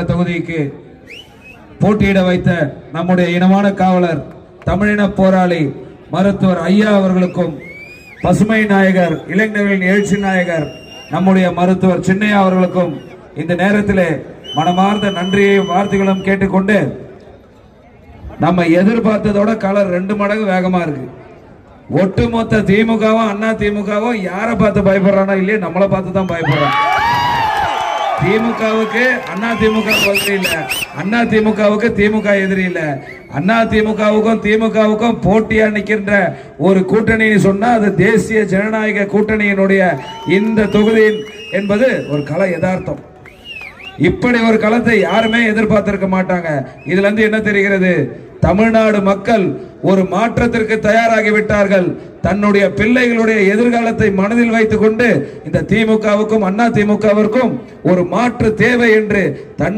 சட்டமன்ற தொகுதிக்கு போட்டியிட வைத்த நம்முடைய இனமான காவலர் தமிழின போராளி மருத்துவர் ஐயா அவர்களுக்கும் பசுமை நாயகர் இளைஞர்களின் எழுச்சி நாயகர் நம்முடைய மருத்துவர் சின்னையா அவர்களுக்கும் இந்த நேரத்திலே மனமார்ந்த நன்றியையும் வார்த்தைகளும் கேட்டுக்கொண்டு நம்ம எதிர்பார்த்ததோட கலர் ரெண்டு மடங்கு வேகமா இருக்கு. ஒட்டுமொத்த திமுகவும் அண்ணா திமுகவும் யாரை பார்த்து பயப்படுறானா இல்லையே நம்மளை பார்த்து தான் பயப்படுறான் திமுகவுக்கு அண்ணா திமுக எதிரி இல்ல. அண்ணா திமுகவுக்கு திமுக எதிரி இல்ல. அண்ணா திமுகவுக்கும் திமுகவுக்கும் போட்டியா நிற்கின்ற ஒரு கூட்டணி சொன்னா அது தேசிய ஜனநாயக கூட்டணியினுடைய இந்த தொகுதி என்பது ஒரு கலை யதார்த்தம். இப்படி ஒரு களத்தை யாருமே எதிர்பார்த்திருக்க மாட்டாங்க. இதுல இருந்து என்ன தெரிகிறது? தமிழ்நாடு மக்கள் ஒரு மாற்றத்திற்கு தயாராகிவிட்டார்கள். தன்னுடைய பிள்ளைகளுடைய எதிர்காலத்தை மனதில் வைத்துக் கொண்டு இந்த திமுகவுக்கும் அண்ணா திமுகவிற்கும் ஒரு மாற்று தேவை என்று தன்